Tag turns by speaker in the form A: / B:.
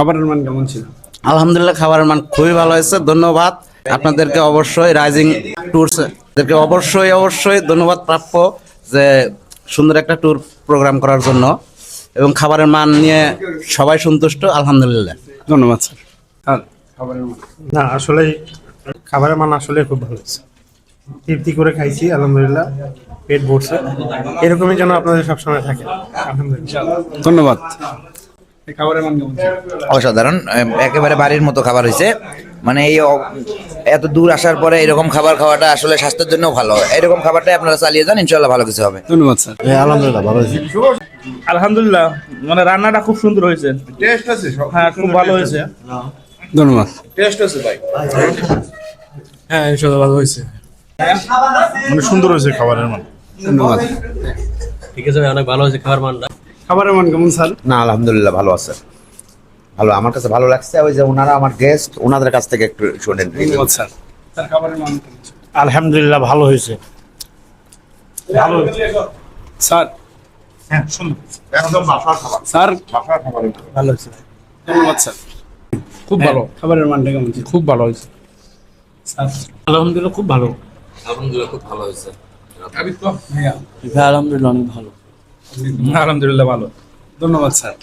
A: খাবারের মান কেমন ছিল?
B: আলহামদুলিল্লাহ খাবারের মান খুবই ভালো হয়েছে ধন্যবাদ। আপনাদেরকে অবশ্যই রাইজিং ট্যুরস এদেরকে অবশ্যই অবশ্যই ধন্যবাদ প্রাপ্য যে সুন্দর একটা ট্যুর প্রোগ্রাম করার জন্য এবং খাবারের মান নিয়ে সবাই সন্তুষ্ট আলহামদুলিল্লাহ।
A: ধন্যবাদ স্যার।
C: না আসলে খাবারের মান আসলে খুব ভালো হয়েছে। তৃপ্তি করে খাইছি আলহামদুলিল্লাহ পেট ভরছে। এরকমই যেন আপনাদের সবসময় থাকে। আলহামদুলিল্লাহ।
A: ধন্যবাদ।
D: অসাধারণ একেবারে বাড়ির মতো খাবার হয়েছে মানে এই এত দূর আসার পরে এরকম খাবার খাওয়াটা আসলে স্বাস্থ্যের জন্য ভালো। এরকম খাবারটাই আপনারা চালিয়ে যান ইনশাল্লাহ ভালো কিছু হবে।
A: ধন্যবাদ স্যার।
C: আলহামদুলিল্লাহ ভালো হয়েছে
E: আলহামদুলিল্লাহ মানে রান্নাটা খুব সুন্দর হয়েছে। হ্যাঁ খুব ভালো হয়েছে।
A: ধন্যবাদ।
C: হ্যাঁ ইনশাআল্লাহ ভালো হয়েছে। মানে সুন্দর হয়েছে খাবারের মান।
A: ধন্যবাদ।
F: ঠিক আছে ভাই অনেক ভালো হয়েছে খাবার মানটা।
A: খাবারের মান কেমন স্যার?
D: না আলহামদুলিল্লাহ ভালো আছে। ভালো আমার কাছে ভালো লাগছে। ওই যে ওনারা আমার গেস্ট ওনাদের কাছ থেকে একটু শোনেন
A: ধন্যবাদ স্যার। স্যার খাবারের মান
C: আলহামদুলিল্লাহ ভালো হয়েছে।
A: স্যার
C: হ্যাঁ সুন্দর
A: স্যার।
C: ভালো হয়েছে।
A: ধন্যবাদ স্যার।
E: খুব ভালো।
A: খাবারের মানটা কেমন
E: খুব ভালো হয়েছে।
A: স্যার।
C: আলহামদুলিল্লাহ খুব ভালো।
F: আলহামদুলিল্লাহ খুব ভালো হয়েছে।
A: ভাইয়া।
F: আলহামদুলিল্লাহ অনেক ভালো।
E: আলহামদুলিল্লাহ ভালো।
A: ধন্যবাদ স্যার।